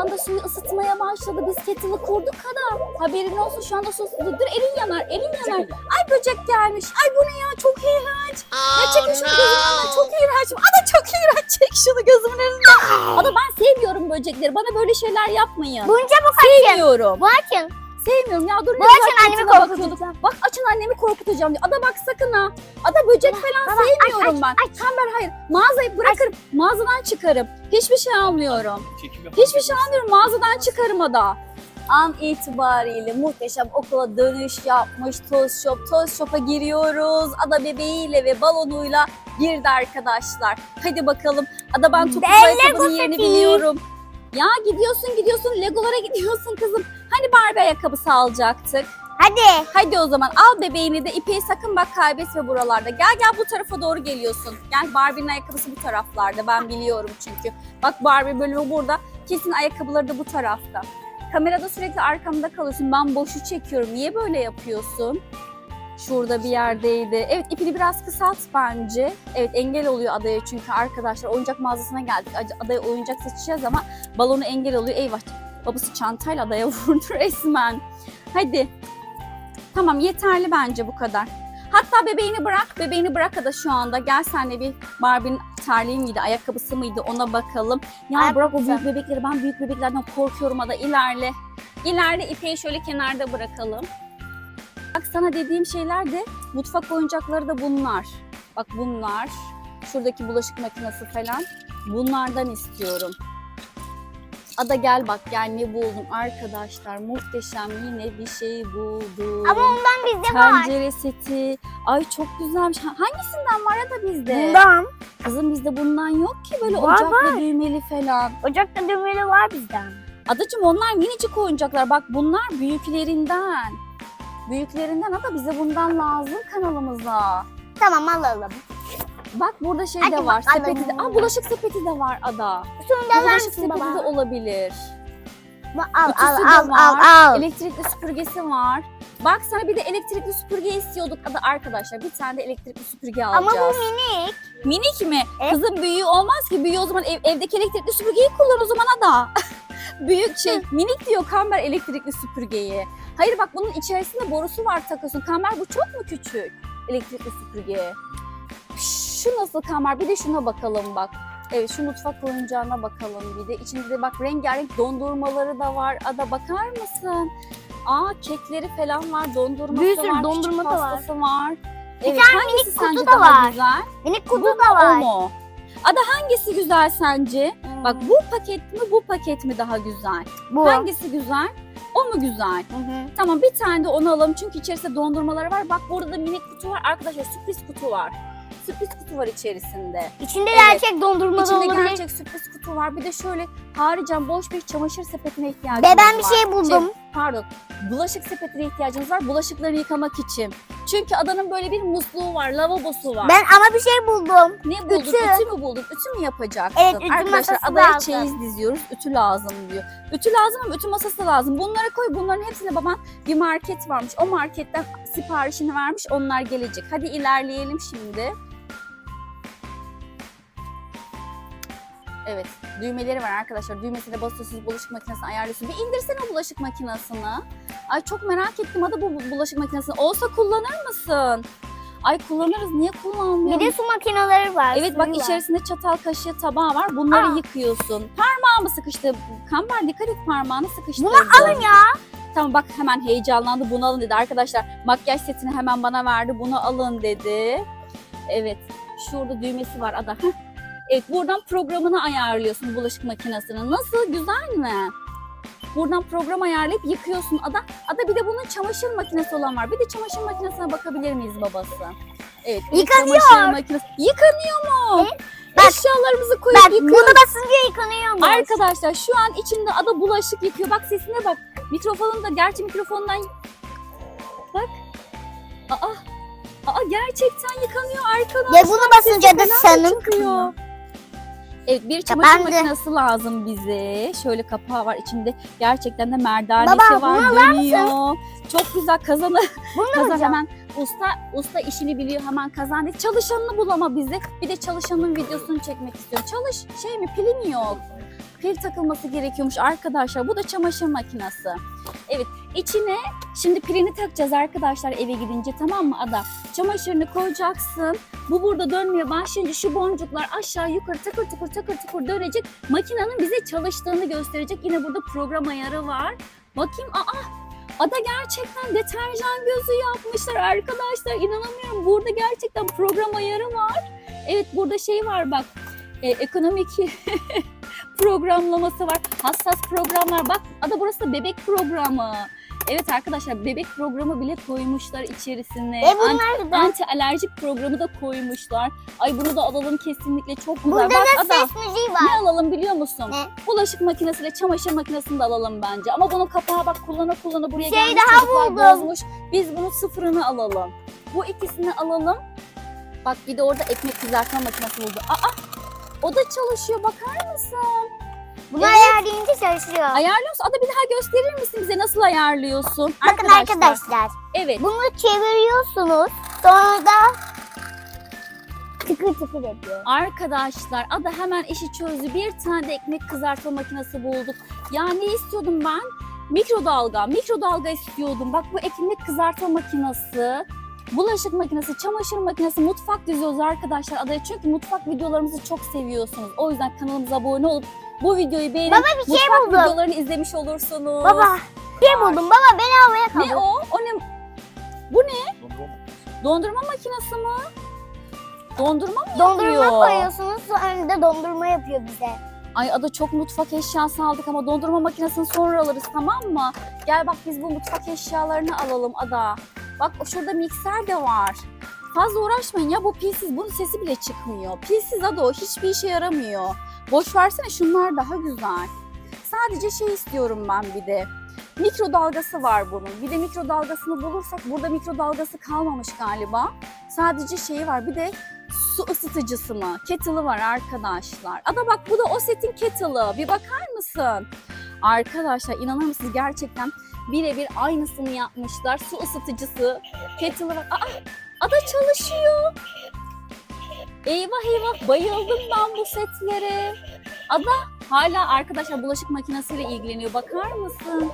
anda suyu ısıtmaya başladı. Biz kettle'ı kurduk adam. Haberin olsun şu anda su ısıtıyor. Dur elin yanar, elin yanar. Ay böcek gelmiş. Ay bu ne ya çok iğrenç. ya çekin şunu gözümün önünden çok iğrenç. Ada çok iğrenç. Çek şunu gözümün önünden. Ada ben sevmiyorum böcekleri. Bana böyle şeyler yapmayın. Bunca bu kaçın. Sevmiyorum. Bu açın. Sevmiyorum ya dur ne Bu açın annemi korkutacağım. Bak açın annemi korkutacağım diyor. Ada bak sakın ha. Ada böcek falan Baba, aç, sevmiyorum ben. Kamber hayır. Mağazayı bırakırım. Mağazadan çıkarım. Hiçbir şey almıyorum. Çekim yapalım. Hiçbir şey almıyorum. Mağazadan çıkarım Ada. An itibariyle muhteşem okula dönüş yapmış Toz Shop. Toz Shop'a giriyoruz. Ada bebeğiyle ve balonuyla girdi arkadaşlar. Hadi bakalım. Ada ben topuklu Ben ayakkabının yerini biliyorum. Ya gidiyorsun gidiyorsun Legolara gidiyorsun kızım. Hani Barbie ayakkabısı alacaktık. Hadi. Hadi o zaman al bebeğini de ipeyi sakın bak kaybetme buralarda. Gel gel bu tarafa doğru geliyorsun. Gel Barbie'nin ayakkabısı bu taraflarda ben biliyorum çünkü. Bak Barbie bölümü burada kesin ayakkabıları da bu tarafta. Kamerada sürekli arkamda kalıyorsun ben boşu çekiyorum. Niye böyle yapıyorsun? Şurada bir yerdeydi. Evet ipini biraz kısalt bence. Evet engel oluyor adaya çünkü arkadaşlar oyuncak mağazasına geldik. Ad- Adaya oyuncak seçeceğiz ama balonu engel oluyor. Eyvah babası çantayla adaya vurdu resmen. Hadi Tamam yeterli bence bu kadar. Hatta bebeğini bırak, bebeğini bırak da şu anda. Gel senle bir Barbie'nin terliği miydi, ayakkabısı mıydı ona bakalım. Ya Ayakkabısı. bırak o büyük bebekleri, ben büyük bebeklerden korkuyorum da ilerle. İlerle ipeyi şöyle kenarda bırakalım. Bak sana dediğim şeyler de mutfak oyuncakları da bunlar. Bak bunlar, şuradaki bulaşık makinesi falan. Bunlardan istiyorum. Ada gel bak gel ne buldum arkadaşlar muhteşem yine bir şey buldum. Ama ondan bizde var. Tencere seti. Ay çok güzelmiş. Ha- Hangisinden var ya da bizde? Bundan. Kızım bizde bundan yok ki böyle Var, ocaklı düğmeli falan. Ocakta düğmeli var bizden. Adacığım onlar minicik oyuncaklar. Bak bunlar büyüklerinden. Büyüklerinden ada bize bundan lazım kanalımıza. Tamam alalım. Bak burada şey Hadi de var. bakalım. Sepeti de. Aa bulaşık sepeti de var ada. Bulaşık sepeti de baba? olabilir. Bu- Al al de al var. al al. Elektrikli süpürgesi var. Bak sana bir de elektrikli süpürge istiyorduk. Adı arkadaşlar bir tane de elektrikli süpürge Ama alacağız. bu minik. Minik mi? Evet. Kızım büyüğü olmaz ki. Büyüğü o zaman ev- evdeki elektrikli süpürgeyi kullan o zaman da. Büyük şey minik diyor Kamber elektrikli süpürgeyi. Hayır bak bunun içerisinde borusu var takıyorsun. Kamber bu çok mu küçük? Elektrikli süpürge. Şu nasıl Kamber? Bir de şuna bakalım bak. Evet şu mutfak oyuncağına bakalım bir de. İçinde de bak rengarenk dondurmaları da var. Ada bakar mısın? Aa kekleri falan var. Dondurması Bir sürü var. dondurma da var. var. Bir Evet, tane hangisi minik kutu da var. güzel? Minik Bu kutu mu, da O var. mu? Ada hangisi güzel sence? Hmm. Bak bu paket mi bu paket mi daha güzel? bu. Hangisi güzel? O mu güzel? Hı hı. Tamam bir tane de onu alalım çünkü içerisinde dondurmaları var. Bak burada da minik kutu var. Arkadaşlar sürpriz kutu var. Sürpriz kutu var içerisinde. İçinde Evet. gerçek dondurma da İçinde olabilir. gerçek sürpriz kutu var. Bir de şöyle haricen boş bir çamaşır sepetine ihtiyacımız Ve ben bir var. şey buldum. Pardon. Bulaşık sepetine ihtiyacımız var. Bulaşıkları yıkamak için. Çünkü adanın böyle bir musluğu var, lavabosu var. Ben ama bir şey buldum. Ne buldun? Ütü. Ütü, mü buldun? Ütü mü yapacaksın? Evet, ütü Arkadaşlar masası adaya lazım. çeyiz diziyoruz. Ütü lazım diyor. Ütü lazım ama ütü masası lazım. Bunları koy. Bunların hepsine baban bir market varmış. O marketten siparişini vermiş. Onlar gelecek. Hadi ilerleyelim şimdi. Evet. Düğmeleri var arkadaşlar. Düğmesine basıyorsunuz bulaşık makinesini ayarlıyorsunuz. Bir indirsene bulaşık makinesini. Ay çok merak ettim. Hadi bu bu bulaşık makinesini. Olsa kullanır mısın? Ay kullanırız. Niye kullanmıyorsun? Bir de su makineleri var. Evet bak var. içerisinde çatal, kaşığı, tabağı var. Bunları Aa. yıkıyorsun. Parmağımı sıkıştı. Kamber dikkat et parmağını sıkıştırdın. Bunu alın ya. Tamam bak hemen heyecanlandı. Bunu alın dedi. Arkadaşlar makyaj setini hemen bana verdi. Bunu alın dedi. Evet. Şurada düğmesi var Ada. Evet buradan programını ayarlıyorsun bulaşık makinesinin. Nasıl? Güzel mi? Buradan program ayarlayıp yıkıyorsun Ada. Ada bir de bunun çamaşır makinesi olan var. Bir de çamaşır makinesine bakabilir miyiz babası? Evet. bir de Yıkanıyor. Çamaşır makinesi. Yıkanıyor mu? Bak. Eşyalarımızı koyup Bak yıkıyoruz. bunu basınca yıkanıyormuş. Arkadaşlar şu an içinde ada bulaşık yıkıyor. Bak sesine bak. Mikrofonun da gerçi mikrofondan bak. Aa. Aa gerçekten yıkanıyor arkadaşlar. Ya bunu basınca da sanım çıkıyor. kıyor. Evet bir çamaşır Kapandı. makinesi lazım bize. Şöyle kapağı var içinde gerçekten de merdanesi Baba, var bunu dönüyor. Çok güzel kazanı. Bunu Kazan alacağım. hemen usta usta işini biliyor hemen kazan. dedi. Çalışanını bulama bizi. Bir de çalışanın videosunu çekmek istiyorum. Çalış şey mi pilim yok. pil takılması gerekiyormuş arkadaşlar. Bu da çamaşır makinesi. Evet içine şimdi pilini takacağız arkadaşlar eve gidince tamam mı Ada? Çamaşırını koyacaksın. Bu burada dönmeye başlayınca şu boncuklar aşağı yukarı takır takır takır takır dönecek. Makinenin bize çalıştığını gösterecek. Yine burada program ayarı var. Bakayım aa Ada gerçekten deterjan gözü yapmışlar arkadaşlar. İnanamıyorum. Burada gerçekten program ayarı var. Evet burada şey var bak. e, ekonomik programlaması var. Hassas programlar. Bak Ada burası da bebek programı. Evet arkadaşlar bebek programı bile koymuşlar içerisine. E bunlar da. Anti alerjik programı da koymuşlar. Ay bunu da alalım kesinlikle çok güzel. Burada Bak da Ada ses müziği var. ne alalım biliyor musun? Ne? Bulaşık makinesiyle çamaşır makinesini de alalım bence. Ama bunun kapağı bak kullana kullana buraya Şey gelmiş daha çocuklar buldum. bozmuş. Biz bunun sıfırını alalım. Bu ikisini alalım. Bak bir de orada ekmek kızartma makinesi buldu. Aa o da çalışıyor bakar mısın? Bunu Evet. ayarlayınca çalışıyor. Ayarlıyor musun? Ada bir daha gösterir misin bize nasıl ayarlıyorsun? Bakın arkadaşlar. Evet. Bunu çeviriyorsunuz. Sonra da tıkır tıkır yapıyor. Arkadaşlar Ada hemen işi çözdü. Bir tane de ekmek kızartma makinesi bulduk. Ya ne istiyordum ben? Mikrodalga. Mikrodalga istiyordum. Bak bu ekmek kızartma makinesi. Bulaşık makinesi, çamaşır makinesi, mutfak diziyoruz arkadaşlar adaya. Çünkü mutfak videolarımızı çok seviyorsunuz. O yüzden kanalımıza abone olup bu videoyu beğenip Baba bir şey mutfak buldum. videolarını izlemiş olursunuz. Baba bir şey buldum. Baba beni havaya Ne kaldır. o? O ne? Bu ne? Dondurma makinesi mi? Dondurma mı Dondurma yapıyor? koyuyorsunuz sonra da dondurma yapıyor bize. Ay Ada çok mutfak eşyası aldık ama dondurma makinesini sonra alırız tamam mı? Gel bak biz bu mutfak eşyalarını alalım Ada. Bak o şurada mikser de var. Fazla uğraşmayın ya bu pilsiz bunun sesi bile çıkmıyor. Pilsiz Ada o hiçbir işe yaramıyor. Boş versene şunlar daha güzel. Sadece şey istiyorum ben bir de. Mikrodalgası var bunun. Bir de mikrodalgasını bulursak burada mikrodalgası kalmamış galiba. Sadece şeyi var. Bir de su ısıtıcısı mı? Kettle'ı var arkadaşlar. Ada bak bu da o setin kettle'ı. Bir bakar mısın? Arkadaşlar inanır mısınız gerçekten birebir aynısını yapmışlar. Su ısıtıcısı, kettle'ı var. Aa, ada çalışıyor. Eyvah eyvah bayıldım ben bu setlere. Ada hala arkadaşlar bulaşık makinesiyle ilgileniyor. Bakar mısın?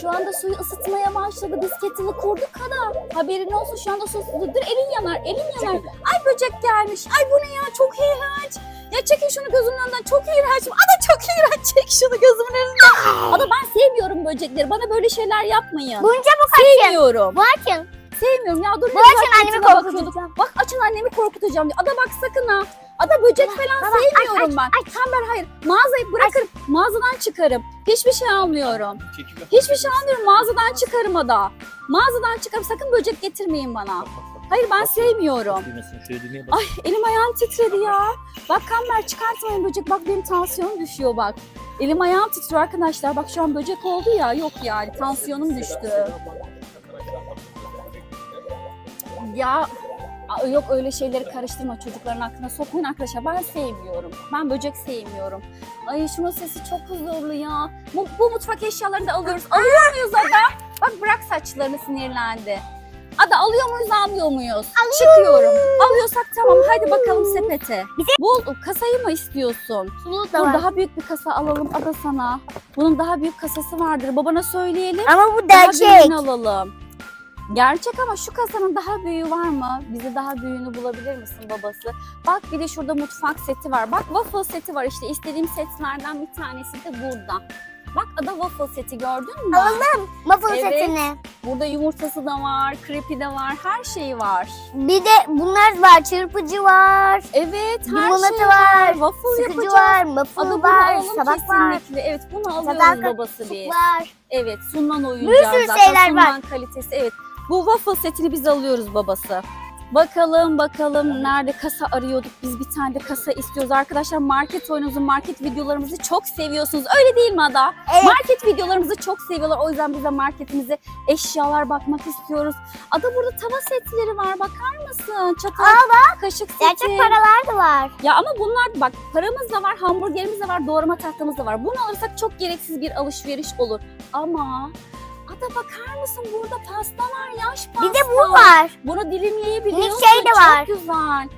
Şu anda suyu ısıtmaya başladı. Biz kettle'ı kurduk kadar. Haberin olsun şu anda su ısıtıyor. Dur elin yanar, elin yanar. Ay böcek gelmiş. Ay bu ne ya çok iğrenç. Ya çekin şunu gözümün önünden çok iğrenç. Ada çok iğrenç. Çek şunu gözümün önünden. Ada ben sevmiyorum böcekleri. Bana böyle şeyler yapmayın. Bunca bu kaçın. Sevmiyorum. Bu açın. Sevmiyorum ya. Dur Bu açın annemi korkutacağım. Bak açın annemi korkutacağım diyor. Ada bak sakın ha. Ada böcek falan Baba, sevmiyorum ben. Kamber hayır. Mağazayı bırakırım. Mağazadan çıkarım. Hiçbir şey almıyorum. Hiçbir şey almıyorum. Mağazadan çıkarım Ada. Mağazadan çıkarım. Sakın böcek getirmeyin bana. Hayır ben sevmiyorum. Ay elim ayağım titredi ya. Bak Kamber çıkartmayın böcek. Bak benim tansiyonum düşüyor bak. Elim ayağım titriyor arkadaşlar. Bak şu an böcek oldu ya. Yok yani tansiyonum düştü. Ya yok öyle şeyleri karıştırma çocukların aklına sokmayın arkadaşlar. Ben sevmiyorum. Ben böcek sevmiyorum. Ay şunun sesi çok huzurlu ya. Bu, bu mutfak eşyalarını da alıyoruz. Alıyor muyuz Ada? Bak bırak saçlarını sinirlendi. Ada alıyor muyuz almıyor muyuz? Çıkıyorum. Alıyorsak tamam hadi bakalım sepete. Bulduk. Kasayı mı istiyorsun? Sulu da Dur var. daha büyük bir kasa alalım Ada sana. Bunun daha büyük kasası vardır. Babana söyleyelim. Ama bu Daha gerçek. büyüğünü alalım. Gerçek ama şu kasanın daha büyüğü var mı? Bize daha büyüğünü bulabilir misin babası? Bak bir de şurada mutfak seti var. Bak waffle seti var işte. istediğim setlerden bir tanesi de burada. Bak ada waffle seti gördün mü? Alalım. Waffle Evet. setini. Burada yumurtası da var, krepi de var, her şeyi var. Bir de bunlar var. Çırpıcı var. Evet, her Limonata şey var, Waffle Sıkıcı yapacağız. var. Waffle var. Tabak var. kesinlikle. Evet bunu alıyoruz Tabak- babası bir. var. Evet Sunman oyuncağı sürü zaten. şeyler var. Kalitesi. Evet bu waffle setini biz alıyoruz babası. Bakalım bakalım nerede kasa arıyorduk biz bir tane de kasa istiyoruz arkadaşlar market oyunumuzu market videolarımızı çok seviyorsunuz öyle değil mi Ada? Evet. Market videolarımızı çok seviyorlar o yüzden biz de marketimize eşyalar bakmak istiyoruz. Ada burada tava setleri var bakar mısın? Çatal, kaşık seti. Gerçek paralar da var. Ya ama bunlar bak paramız da var, hamburgerimiz de var, doğrama tahtamız da var. Bunu alırsak çok gereksiz bir alışveriş olur. Ama Ada bakar mısın burada pasta var, yaş pasta. Bir de bu var. Bunu dilimleyebiliyorsun. Minik şey de var. Çok güzel.